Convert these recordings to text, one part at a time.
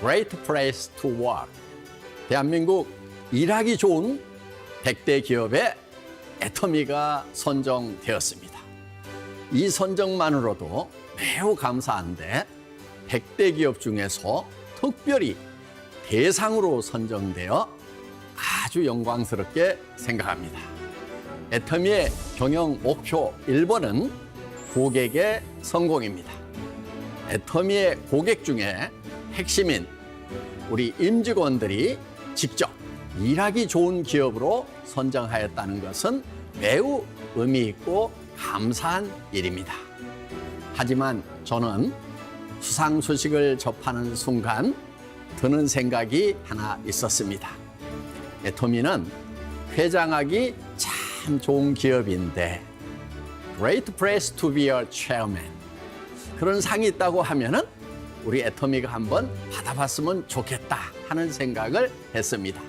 Great Place to Work. 대한민국 일하기 좋은 100대 기업에 애터미가 선정되었습니다. 이 선정만으로도 매우 감사한데 100대 기업 중에서 특별히 대상으로 선정되어 아주 영광스럽게 생각합니다. 애터미의 경영 목표 1번은 고객의 성공입니다. 애터미의 고객 중에 핵심인 우리 임직원들이 직접 일하기 좋은 기업으로 선정하였다는 것은 매우 의미 있고 감사한 일입니다. 하지만 저는 수상 소식을 접하는 순간 드는 생각이 하나 있었습니다. 애터미는 회장하기 참 좋은 기업인데 Great Place to be a Chairman 그런 상이 있다고 하면은 우리 애터미가 한번 받아봤으면 좋겠다 하는 생각을 했습니다.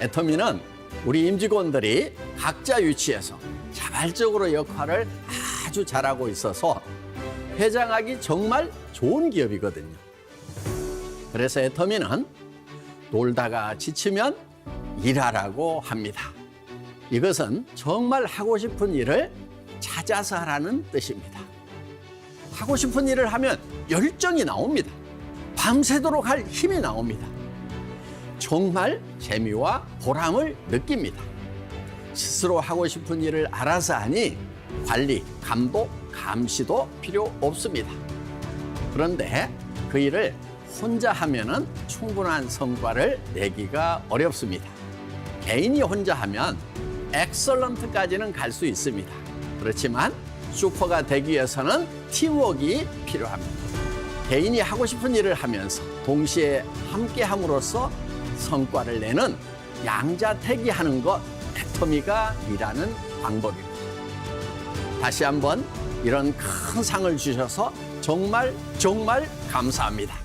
애터미는 우리 임직원들이 각자 위치에서 자발적으로 역할을 아주 잘하고 있어서 회장하기 정말 좋은 기업이거든요. 그래서 애터미는 놀다가 지치면 일하라고 합니다. 이것은 정말 하고 싶은 일을 찾아서 하라는 뜻입니다. 하고 싶은 일을 하면 열정이 나옵니다. 밤새도록 할 힘이 나옵니다. 정말 재미와 보람을 느낍니다. 스스로 하고 싶은 일을 알아서 하니 관리, 감독, 감시도 필요 없습니다. 그런데 그 일을 혼자 하면은 충분한 성과를 내기가 어렵습니다. 개인이 혼자 하면 엑설런트까지는 갈 수 있습니다. 그렇지만 슈퍼가 되기 위해서는 팀워크가 필요합니다. 개인이 하고 싶은 일을 하면서 동시에 함께 함으로써 성과를 내는 양자택이 하는 것 애터미가 일하는 방법입니다. 다시 한번 이런 큰 상을 주셔서 정말 정말 감사합니다.